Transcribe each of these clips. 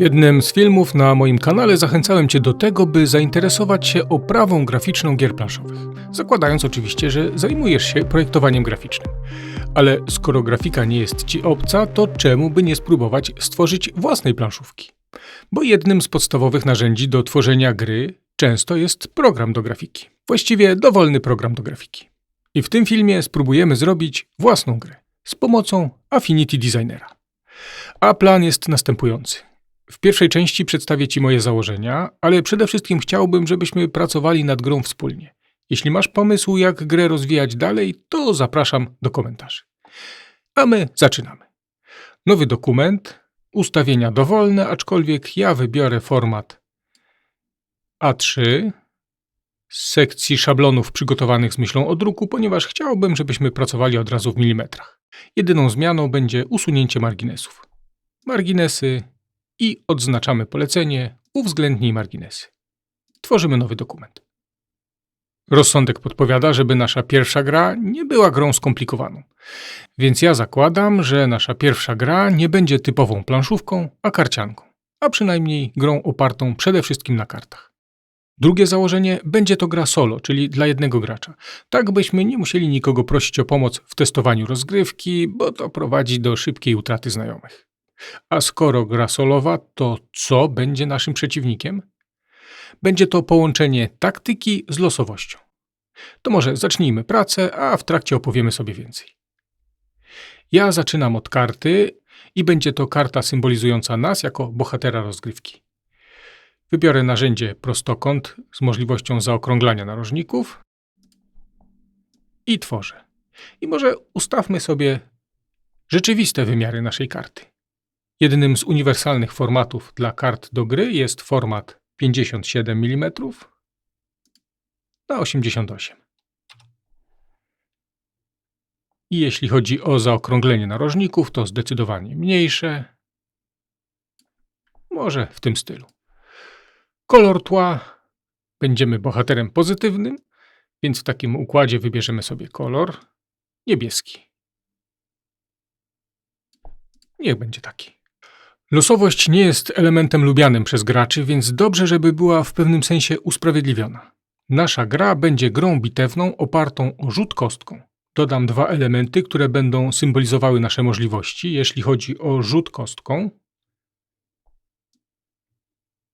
Jednym z filmów na moim kanale zachęcałem Cię do tego, by zainteresować się oprawą graficzną gier planszowych. Zakładając oczywiście, że zajmujesz się projektowaniem graficznym. Ale skoro grafika nie jest Ci obca, to czemu by nie spróbować stworzyć własnej planszówki? Bo jednym z podstawowych narzędzi do tworzenia gry często jest program do grafiki. Właściwie dowolny program do grafiki. I w tym filmie spróbujemy zrobić własną grę z pomocą Affinity Designera. A plan jest następujący. W pierwszej części przedstawię Ci moje założenia, ale przede wszystkim chciałbym, żebyśmy pracowali nad grą wspólnie. Jeśli masz pomysł, jak grę rozwijać dalej, to zapraszam do komentarzy. A my zaczynamy. Nowy dokument, ustawienia dowolne, aczkolwiek ja wybiorę format A3 z sekcji szablonów przygotowanych z myślą o druku, ponieważ chciałbym, żebyśmy pracowali od razu w milimetrach. Jedyną zmianą będzie usunięcie marginesów. Marginesy i odznaczamy polecenie uwzględnij marginesy. Tworzymy nowy dokument. Rozsądek podpowiada, żeby nasza pierwsza gra nie była grą skomplikowaną. Więc ja zakładam, że nasza pierwsza gra nie będzie typową planszówką, a karcianką, a przynajmniej grą opartą przede wszystkim na kartach. Drugie założenie będzie to gra solo, czyli dla jednego gracza. Tak byśmy nie musieli nikogo prosić o pomoc w testowaniu rozgrywki, bo to prowadzi do szybkiej utraty znajomych. A skoro gra solowa, to co będzie naszym przeciwnikiem? Będzie to połączenie taktyki z losowością. To może zacznijmy pracę, a w trakcie opowiemy sobie więcej. Ja zaczynam od karty i będzie to karta symbolizująca nas jako bohatera rozgrywki. Wybiorę narzędzie prostokąt z możliwością zaokrąglania narożników i tworzę. I może ustawmy sobie rzeczywiste wymiary naszej karty. Jednym z uniwersalnych formatów dla kart do gry jest format 57 mm na 88. I jeśli chodzi o zaokrąglenie narożników, to zdecydowanie mniejsze. Może w tym stylu. Kolor tła. Będziemy bohaterem pozytywnym, więc w takim układzie wybierzemy sobie kolor niebieski. Niech będzie taki. Losowość nie jest elementem lubianym przez graczy, więc dobrze, żeby była w pewnym sensie usprawiedliwiona. Nasza gra będzie grą bitewną opartą o rzut kostką. Dodam dwa elementy, które będą symbolizowały nasze możliwości, jeśli chodzi o rzut kostką.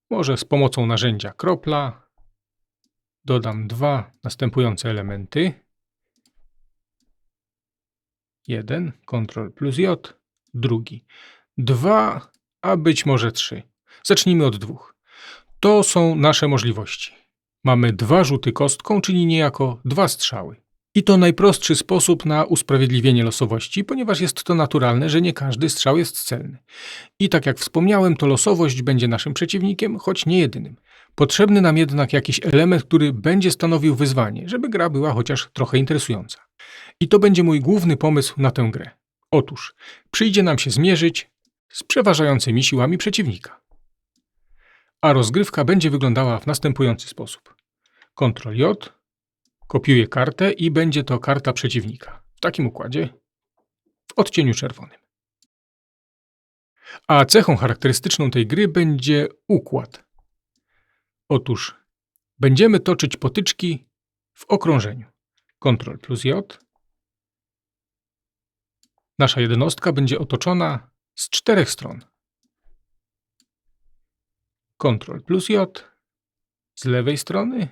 Może z pomocą narzędzia kropla dodam dwa następujące elementy. Jeden, Ctrl plus J, drugi. Dwa a być może trzy. Zacznijmy od dwóch. To są nasze możliwości. Mamy dwa rzuty kostką, czyli niejako dwa strzały. I to najprostszy sposób na usprawiedliwienie losowości, ponieważ jest to naturalne, że nie każdy strzał jest celny. I tak jak wspomniałem, to losowość będzie naszym przeciwnikiem, choć nie jedynym. Potrzebny nam jednak jakiś element, który będzie stanowił wyzwanie, żeby gra była chociaż trochę interesująca. I to będzie mój główny pomysł na tę grę. Otóż przyjdzie nam się zmierzyć z przeważającymi siłami przeciwnika. A rozgrywka będzie wyglądała w następujący sposób. Ctrl J, kopiuję kartę i będzie to karta przeciwnika. W takim układzie, w odcieniu czerwonym. A cechą charakterystyczną tej gry będzie układ. Otóż będziemy toczyć potyczki w okrążeniu. Ctrl plus J. Nasza jednostka będzie otoczona z czterech stron. Ctrl plus J z lewej strony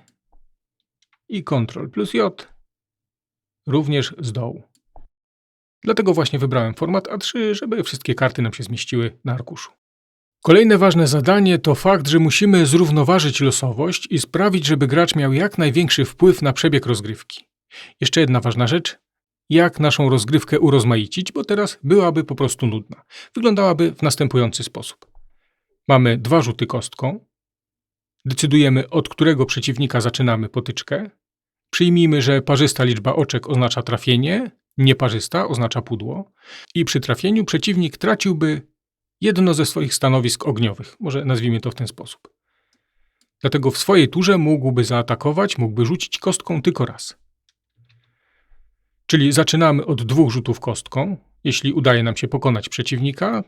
i Ctrl plus J również z dołu. Dlatego właśnie wybrałem format A3, żeby wszystkie karty nam się zmieściły na arkuszu. Kolejne ważne zadanie to fakt, że musimy zrównoważyć losowość i sprawić, żeby gracz miał jak największy wpływ na przebieg rozgrywki. Jeszcze jedna ważna rzecz jak naszą rozgrywkę urozmaicić, bo teraz byłaby po prostu nudna. Wyglądałaby w następujący sposób. Mamy dwa rzuty kostką, decydujemy od którego przeciwnika zaczynamy potyczkę, przyjmijmy, że parzysta liczba oczek oznacza trafienie, nieparzysta oznacza pudło i przy trafieniu przeciwnik traciłby jedno ze swoich stanowisk ogniowych, może nazwijmy to w ten sposób. Dlatego w swojej turze mógłby zaatakować, mógłby rzucić kostką tylko raz. Czyli zaczynamy od dwóch rzutów kostką. Jeśli udaje nam się pokonać przeciwnika,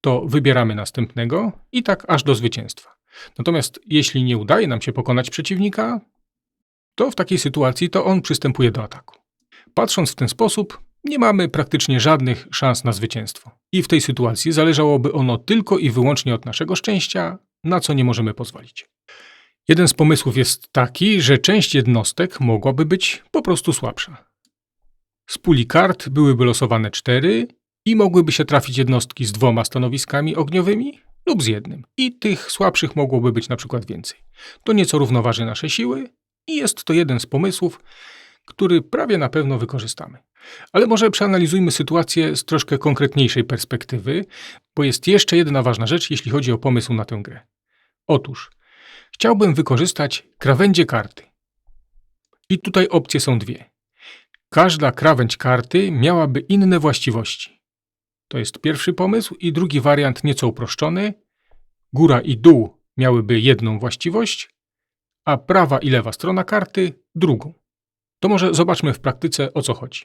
to wybieramy następnego i tak aż do zwycięstwa. Natomiast jeśli nie udaje nam się pokonać przeciwnika, to w takiej sytuacji to on przystępuje do ataku. Patrząc w ten sposób, nie mamy praktycznie żadnych szans na zwycięstwo. I w tej sytuacji zależałoby ono tylko i wyłącznie od naszego szczęścia, na co nie możemy pozwolić. Jeden z pomysłów jest taki, że część jednostek mogłaby być po prostu słabsza. Z puli kart byłyby losowane cztery i mogłyby się trafić jednostki z dwoma stanowiskami ogniowymi lub z jednym. I tych słabszych mogłoby być na przykład więcej. To nieco równoważy nasze siły i jest to jeden z pomysłów, który prawie na pewno wykorzystamy. Ale może przeanalizujmy sytuację z troszkę konkretniejszej perspektywy, bo jest jeszcze jedna ważna rzecz, jeśli chodzi o pomysł na tę grę. Otóż chciałbym wykorzystać krawędzie karty. I tutaj opcje są dwie. Każda krawędź karty miałaby inne właściwości. To jest pierwszy pomysł i drugi wariant nieco uproszczony. Góra i dół miałyby jedną właściwość, a prawa i lewa strona karty drugą. To może zobaczmy w praktyce o co chodzi.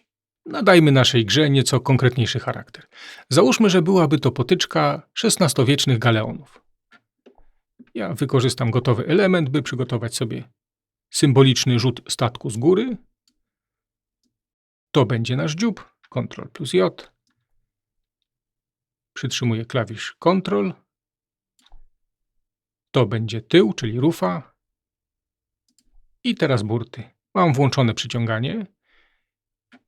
Nadajmy naszej grze nieco konkretniejszy charakter. Załóżmy, że byłaby to potyczka XVI-wiecznych galeonów. Ja wykorzystam gotowy element, by przygotować sobie symboliczny rzut statku z góry. To będzie nasz dziób, Ctrl plus J. Przytrzymuję klawisz Ctrl. To będzie tył, czyli rufa. I teraz burty. Mam włączone przyciąganie,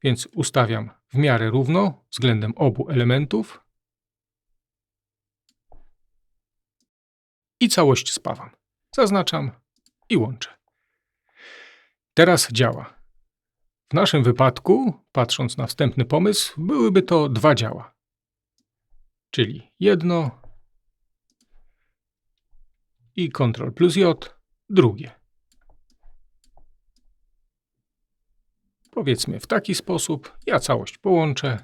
więc ustawiam w miarę równo względem obu elementów i całość spawam. Zaznaczam i łączę. Teraz działa. W naszym wypadku, patrząc na wstępny pomysł, byłyby to dwa działa. Czyli jedno i Ctrl plus J, drugie. Powiedzmy w taki sposób. Ja całość połączę.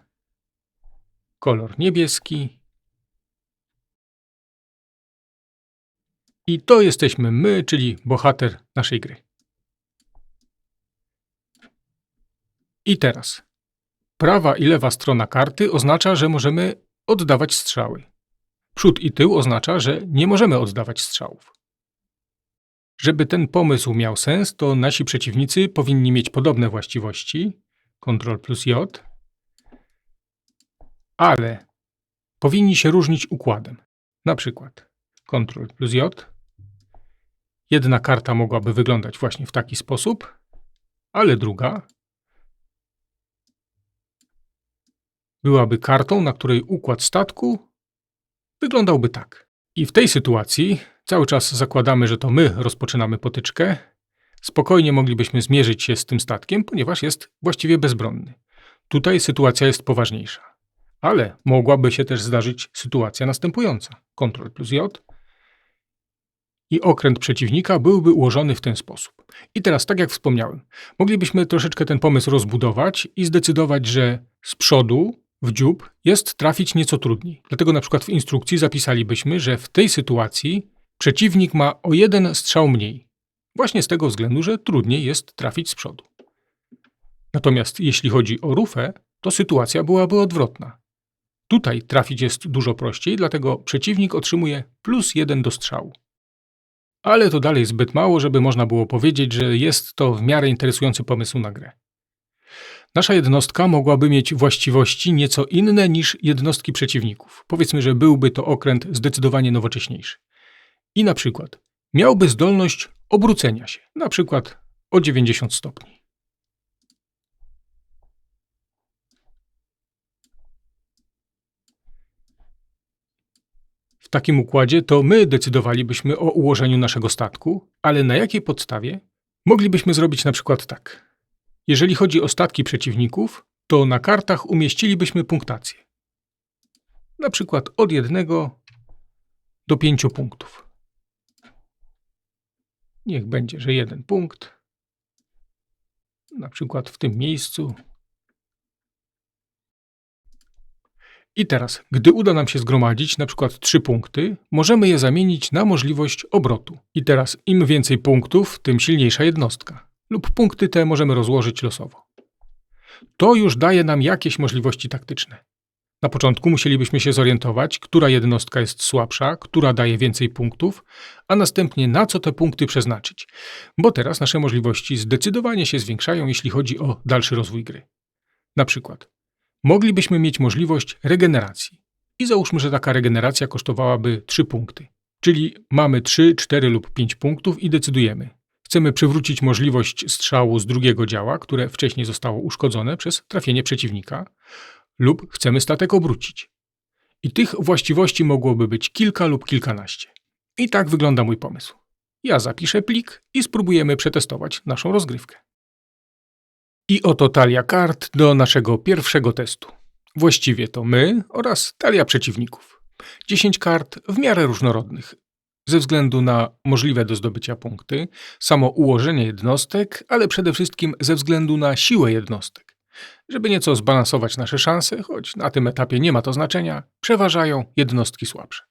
Kolor niebieski. I to jesteśmy my, czyli bohater naszej gry. I teraz. Prawa i lewa strona karty oznacza, że możemy oddawać strzały. Przód i tył oznacza, że nie możemy oddawać strzałów. Żeby ten pomysł miał sens, to nasi przeciwnicy powinni mieć podobne właściwości, Ctrl plus J, ale powinni się różnić układem. Na przykład Ctrl plus J. Jedna karta mogłaby wyglądać właśnie w taki sposób, ale druga byłaby kartą, na której układ statku wyglądałby tak. I w tej sytuacji Cały czas zakładamy, że to my rozpoczynamy potyczkę. Spokojnie moglibyśmy zmierzyć się z tym statkiem, ponieważ jest właściwie bezbronny. Tutaj sytuacja jest poważniejsza. Ale mogłaby się też zdarzyć sytuacja następująca. Ctrl plus J i okręt przeciwnika byłby ułożony w ten sposób. I teraz, tak jak wspomniałem, moglibyśmy troszeczkę ten pomysł rozbudować i zdecydować, że z przodu w dziób jest trafić nieco trudniej. Dlatego na przykład w instrukcji zapisalibyśmy, że w tej sytuacji Przeciwnik ma o jeden strzał mniej. Właśnie z tego względu, że trudniej jest trafić z przodu. Natomiast jeśli chodzi o rufę, to sytuacja byłaby odwrotna. Tutaj trafić jest dużo prościej, dlatego przeciwnik otrzymuje plus jeden do strzału. Ale to dalej zbyt mało, żeby można było powiedzieć, że jest to w miarę interesujący pomysł na grę. Nasza jednostka mogłaby mieć właściwości nieco inne niż jednostki przeciwników. Powiedzmy, że byłby to okręt zdecydowanie nowocześniejszy i na przykład miałby zdolność obrócenia się, na przykład o 90 stopni. W takim układzie to my decydowalibyśmy o ułożeniu naszego statku, ale na jakiej podstawie? Moglibyśmy zrobić na przykład tak. Jeżeli chodzi o statki przeciwników, to na kartach umieścilibyśmy punktację. Na przykład od jednego do pięciu punktów. Niech będzie, że jeden punkt. Na przykład w tym miejscu. I teraz, gdy uda nam się zgromadzić na przykład trzy punkty, możemy je zamienić na możliwość obrotu. I teraz im więcej punktów, tym silniejsza jednostka. Lub punkty te możemy rozłożyć losowo. To już daje nam jakieś możliwości taktyczne. Na początku musielibyśmy się zorientować, która jednostka jest słabsza, która daje więcej punktów, a następnie na co te punkty przeznaczyć, bo teraz nasze możliwości zdecydowanie się zwiększają, jeśli chodzi o dalszy rozwój gry. Na przykład, moglibyśmy mieć możliwość regeneracji i załóżmy, że taka regeneracja kosztowałaby 3 punkty. Czyli mamy 3, 4 lub 5 punktów i decydujemy. Chcemy przywrócić możliwość strzału z drugiego działa, które wcześniej zostało uszkodzone przez trafienie przeciwnika, lub chcemy statek obrócić. I tych właściwości mogłoby być kilka lub kilkanaście. I tak wygląda mój pomysł. Ja zapiszę plik i spróbujemy przetestować naszą rozgrywkę. I oto talia kart do naszego pierwszego testu. Właściwie to my oraz talia przeciwników. 10 kart w miarę różnorodnych, ze względu na możliwe do zdobycia punkty, samo ułożenie jednostek, ale przede wszystkim ze względu na siłę jednostek. Żeby nieco zbalansować nasze szanse, choć na tym etapie nie ma to znaczenia, przeważają jednostki słabsze.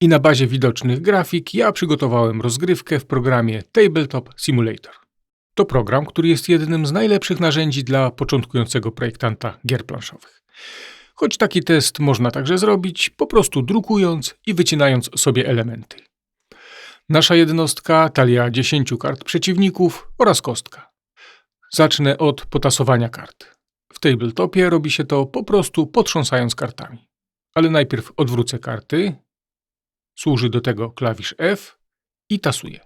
I na bazie widocznych grafik ja przygotowałem rozgrywkę w programie Tabletop Simulator. To program, który jest jednym z najlepszych narzędzi dla początkującego projektanta gier planszowych. Choć taki test można także zrobić, po prostu drukując i wycinając sobie elementy. Nasza jednostka, talia 10 kart przeciwników oraz kostka. Zacznę od potasowania kart. W tabletopie robi się to po prostu potrząsając kartami. Ale najpierw odwrócę karty, służy do tego klawisz F i tasuję.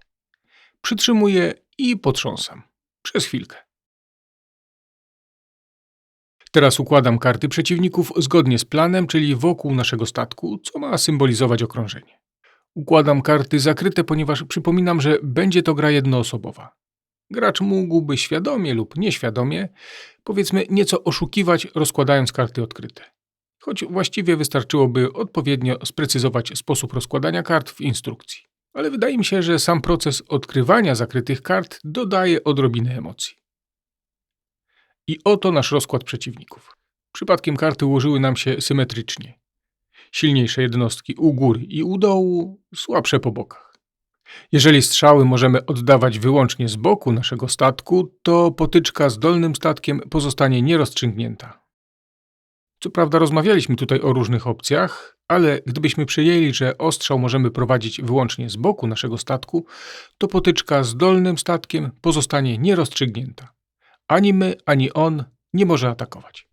Przytrzymuję i potrząsam. Przez chwilkę. Teraz układam karty przeciwników zgodnie z planem, czyli wokół naszego statku, co ma symbolizować okrążenie. Układam karty zakryte, ponieważ przypominam, że będzie to gra jednoosobowa. Gracz mógłby świadomie lub nieświadomie, powiedzmy, nieco oszukiwać, rozkładając karty odkryte. Choć właściwie wystarczyłoby odpowiednio sprecyzować sposób rozkładania kart w instrukcji. Ale wydaje mi się, że sam proces odkrywania zakrytych kart dodaje odrobinę emocji. I oto nasz rozkład przeciwników. Przypadkiem karty ułożyły nam się symetrycznie. Silniejsze jednostki u góry i u dołu, słabsze po bokach. Jeżeli strzały możemy oddawać wyłącznie z boku naszego statku, to potyczka z dolnym statkiem pozostanie nierozstrzygnięta. Co prawda rozmawialiśmy tutaj o różnych opcjach, ale gdybyśmy przyjęli, że ostrzał możemy prowadzić wyłącznie z boku naszego statku, to potyczka z dolnym statkiem pozostanie nierozstrzygnięta. Ani my, ani on nie może atakować.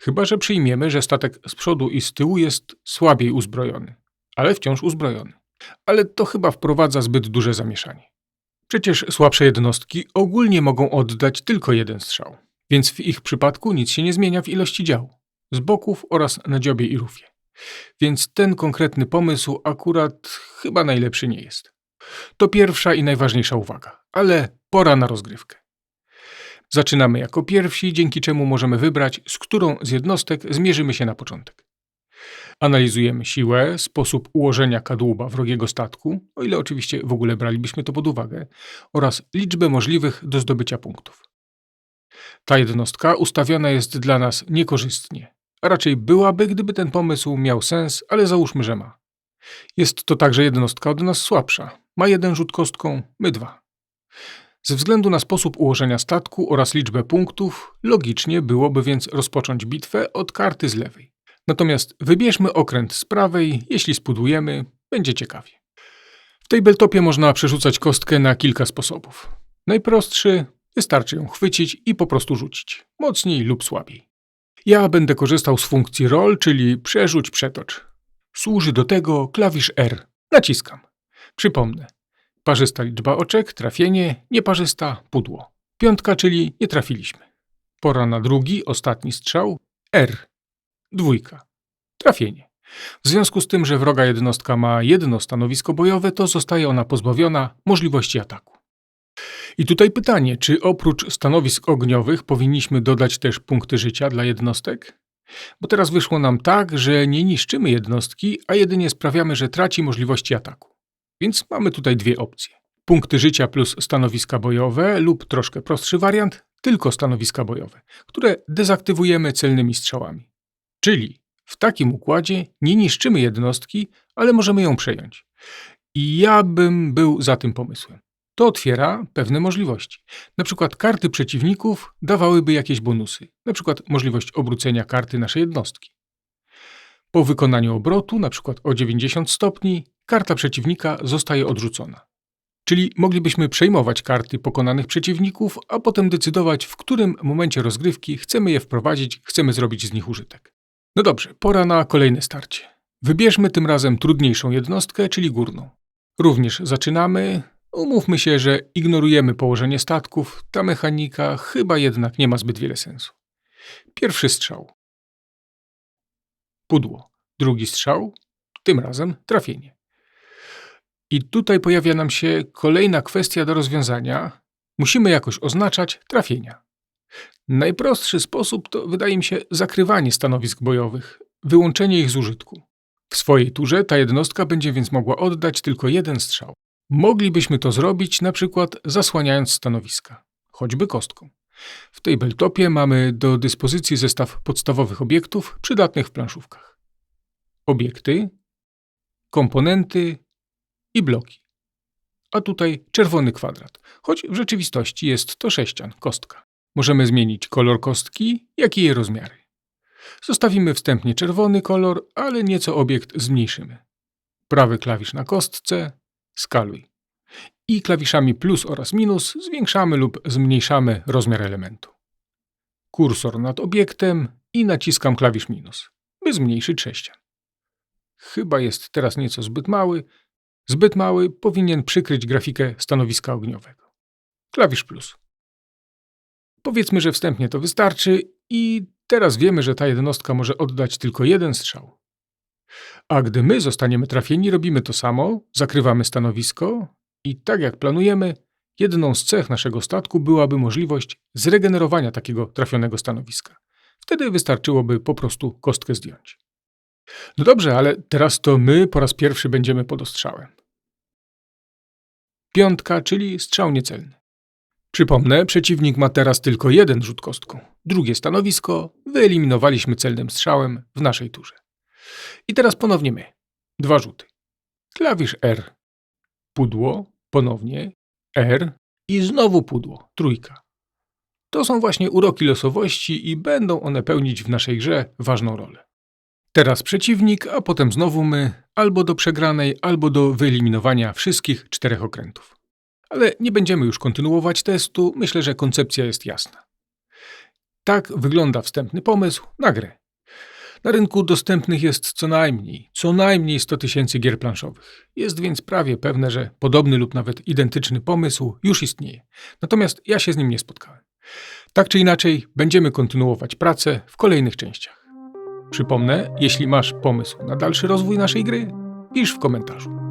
Chyba, że przyjmiemy, że statek z przodu i z tyłu jest słabiej uzbrojony, ale wciąż uzbrojony. Ale to chyba wprowadza zbyt duże zamieszanie. Przecież słabsze jednostki ogólnie mogą oddać tylko jeden strzał, więc w ich przypadku nic się nie zmienia w ilości działu, z boków oraz na dziobie i rufie. Więc ten konkretny pomysł akurat chyba najlepszy nie jest. To pierwsza i najważniejsza uwaga, ale pora na rozgrywkę. Zaczynamy jako pierwsi, dzięki czemu możemy wybrać, z którą z jednostek zmierzymy się na początek. Analizujemy siłę, sposób ułożenia kadłuba wrogiego statku, o ile oczywiście w ogóle bralibyśmy to pod uwagę, oraz liczbę możliwych do zdobycia punktów. Ta jednostka ustawiona jest dla nas niekorzystnie, a raczej byłaby, gdyby ten pomysł miał sens, ale załóżmy, że ma. Jest to także jednostka od nas słabsza. Ma jeden rzut kostką, my dwa. Ze względu na sposób ułożenia statku oraz liczbę punktów, logicznie byłoby więc rozpocząć bitwę od karty z lewej. Natomiast wybierzmy okręt z prawej, jeśli spudujemy, będzie ciekawie. W tej beltopie można przerzucać kostkę na kilka sposobów. Najprostszy, wystarczy ją chwycić i po prostu rzucić, mocniej lub słabiej. Ja będę korzystał z funkcji roll, czyli przerzuć, przetocz. Służy do tego klawisz R. Naciskam. Przypomnę, Parzysta liczba oczek, trafienie, nieparzysta, pudło. Piątka, czyli nie trafiliśmy. Pora na drugi, ostatni strzał. R. Dwójka. Trafienie. W związku z tym, że wroga jednostka ma jedno stanowisko bojowe, to zostaje ona pozbawiona możliwości ataku. I tutaj pytanie, czy oprócz stanowisk ogniowych powinniśmy dodać też punkty życia dla jednostek? Bo teraz wyszło nam tak, że nie niszczymy jednostki, a jedynie sprawiamy, że traci możliwości ataku. Więc mamy tutaj dwie opcje. Punkty życia plus stanowiska bojowe lub troszkę prostszy wariant, tylko stanowiska bojowe, które dezaktywujemy celnymi strzałami. Czyli w takim układzie nie niszczymy jednostki, ale możemy ją przejąć. I ja bym był za tym pomysłem. To otwiera pewne możliwości. Na przykład karty przeciwników dawałyby jakieś bonusy, na przykład możliwość obrócenia karty naszej jednostki. Po wykonaniu obrotu, na przykład o 90 stopni, karta przeciwnika zostaje odrzucona. Czyli moglibyśmy przejmować karty pokonanych przeciwników, a potem decydować, w którym momencie rozgrywki chcemy je wprowadzić, chcemy zrobić z nich użytek. No dobrze, pora na kolejne starcie. Wybierzmy tym razem trudniejszą jednostkę, czyli górną. Również zaczynamy. Umówmy się, że ignorujemy położenie statków, ta mechanika chyba jednak nie ma zbyt wiele sensu. Pierwszy strzał. Pudło. Drugi strzał. Tym razem trafienie. I tutaj pojawia nam się kolejna kwestia do rozwiązania. Musimy jakoś oznaczać trafienia. Najprostszy sposób to, wydaje mi się, zakrywanie stanowisk bojowych, wyłączenie ich z użytku. W swojej turze ta jednostka będzie więc mogła oddać tylko jeden strzał. Moglibyśmy to zrobić na przykład zasłaniając stanowiska, choćby kostką. W tej beltopie mamy do dyspozycji zestaw podstawowych obiektów przydatnych w planszówkach. Obiekty, komponenty i bloki. A tutaj czerwony kwadrat, choć w rzeczywistości jest to sześcian, kostka. Możemy zmienić kolor kostki, jak i jej rozmiary. Zostawimy wstępnie czerwony kolor, ale nieco obiekt zmniejszymy. Prawy klawisz na kostce skaluj. I klawiszami plus oraz minus zwiększamy lub zmniejszamy rozmiar elementu. Kursor nad obiektem i naciskam klawisz minus, by zmniejszyć sześcian. Chyba jest teraz nieco zbyt mały. Zbyt mały powinien przykryć grafikę stanowiska ogniowego. Klawisz plus. Powiedzmy, że wstępnie to wystarczy i teraz wiemy, że ta jednostka może oddać tylko jeden strzał. A gdy my zostaniemy trafieni, robimy to samo, zakrywamy stanowisko i tak jak planujemy, jedną z cech naszego statku byłaby możliwość zregenerowania takiego trafionego stanowiska. Wtedy wystarczyłoby po prostu kostkę zdjąć. No dobrze, ale teraz to my po raz pierwszy będziemy pod ostrzałem. Piątka, czyli strzał niecelny. Przypomnę, przeciwnik ma teraz tylko jeden rzut kostką. Drugie stanowisko wyeliminowaliśmy celnym strzałem w naszej turze. I teraz ponownie my. Dwa rzuty. Klawisz R. Pudło, ponownie R i znowu pudło, trójka. To są właśnie uroki losowości i będą one pełnić w naszej grze ważną rolę. Teraz przeciwnik, a potem znowu my, albo do przegranej, albo do wyeliminowania wszystkich czterech okrętów. Ale nie będziemy już kontynuować testu, myślę, że koncepcja jest jasna. Tak wygląda wstępny pomysł na grę. Na rynku dostępnych jest co najmniej, co najmniej 100 tysięcy gier planszowych. Jest więc prawie pewne, że podobny lub nawet identyczny pomysł już istnieje. Natomiast ja się z nim nie spotkałem. Tak czy inaczej, będziemy kontynuować pracę w kolejnych częściach. Przypomnę, jeśli masz pomysł na dalszy rozwój naszej gry, pisz w komentarzu.